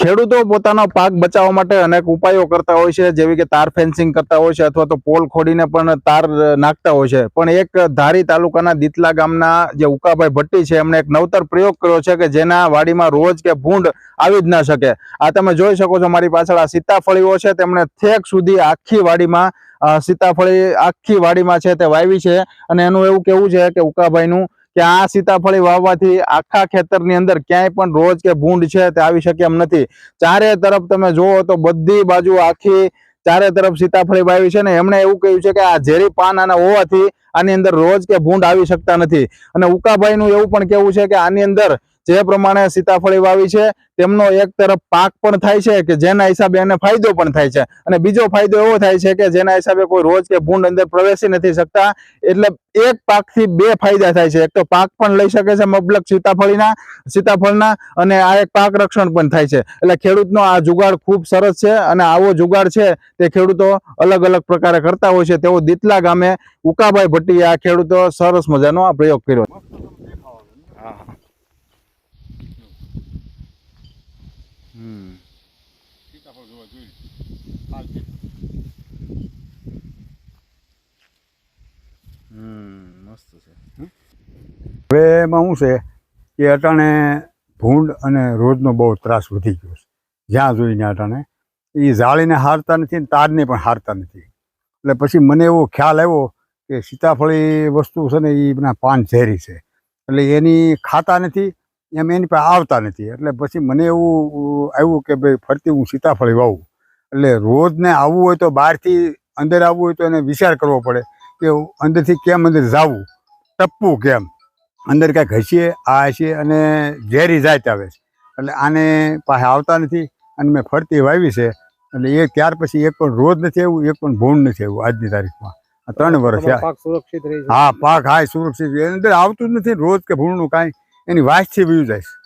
ખેડૂતો પોતાનો પાક બચાવવા માટે અનેક ઉપાયો કરતા હોય છે, જેવી કે તાર ફેન્સિંગ કરતા હોય છે અથવા તો પોલ ખોડીને પણ તાર નાખતા હોય છે. પણ એક ધારી તાલુકાના દીતલા ગામના જે ઉકાભાઈ ભટ્ટી છે, એમણે એક નવતર પ્રયોગ કર્યો છે કે જેના વાડીમાં રોજ કે ભૂંડ આવી જ ના શકે. આ તમે જોઈ શકો છો મારી પાછળ આ સીતાફળીઓ છે, તેમણે થેક સુધી આખી વાડીમાં સીતાફળી આખી વાડીમાં છે તે વાવી છે. અને એનું એવું કેવું છે કે ઉકાભાઈનું કે આ સીતાફળી વાવવાથી આખા ખેતરની અંદર ક્યાંય પણ રોજ કે ભૂંડ છે તે આવી શકે એમ નથી. ચારે તરફ તમે જુઓ તો બધી બાજુ આખી ચારે તરફ સીતાફળી વાવી છે ને એમણે એવું કહ્યું છે કે આ ઝેરી પાન આના હોવાથી આની અંદર રોજ કે ભૂંડ આવી શકતા નથી. અને ઉકાભાઈનું એવું પણ કેવું છે કે આની અંદર જે પ્રમાણે સીતાફળી વાવી છે તેમનો એક તરફ પાક પણ થાય છે કે જેના હિસાબે એને ફાયદો પણ થાય છે. અને બીજો ફાયદો એવો થાય છે કે જેના હિસાબે કોઈ રોજ કે ભૂંડ અંદર પ્રવેશી નથી શકતા એટલે એક પાકથી બે ફાયદા થાય છે. એક તો પાક પણ લઈ શકે છે મબલક સીતાફળીના સીતાફળના અને આ એક પાક રક્ષણ પણ થાય છે. એટલે ખેડૂતનો આ જુગાડ ખૂબ સરસ છે અને આવો જુગાડ છે તે ખેડૂતો અલગ અલગ પ્રકારે કરતા હોય છે. તેવો દીતલા ગામે ઉકાભાઈ ભટ્ટીએ આ ખેડૂતો સરસ મજાનો આ પ્રયોગ કર્યો. સીતાફળ જોવા. મસ્ત હવે એમાં શું છે? કે અટાણે ભૂંડ અને રોજનો બહુ ત્રાસ વધી ગયો છે. જ્યાં જોઈને અટાણે. એ જાળીને હારતા નથી તારને પણ હારતા નથી. એટલે પછી મને એવો ખ્યાલ આવ્યો કે સીતાફળી વસ્તુ છે ને એના પાન ઝેરી છે. એટલે એની ખાતા નથી એમ એની પાસે આવતા નથી. એટલે પછી મને એવું આવ્યું કે ભાઈ ફરતી હું સીતાફળી વાવું. એટલે રોજને આવવું હોય તો બહારથી અંદર આવવું હોય તો એને વિચાર કરવો પડે કે અંદરથી કેમ અંદર જવું? ટપવું કેમ? અંદર કાંઈક હસીએ આ હસીએ અને ઝેરી જાત આવે છે. એટલે આને પાસે આવતા નથી અને મેં ફરતી વાવી છે. એટલે એ ત્યાર પછી એક પણ રોજ નથી આવ્યું એક પણ ભૂંડ નથી આવ્યું આજની તારીખમાં. ત્રણ વર્ષ હા પાક હા સુરક્ષિત અંદર આવતું જ નથી રોજ કે ભૂંડનું કાંઈ. એની વાસથી બીજું જાય છે.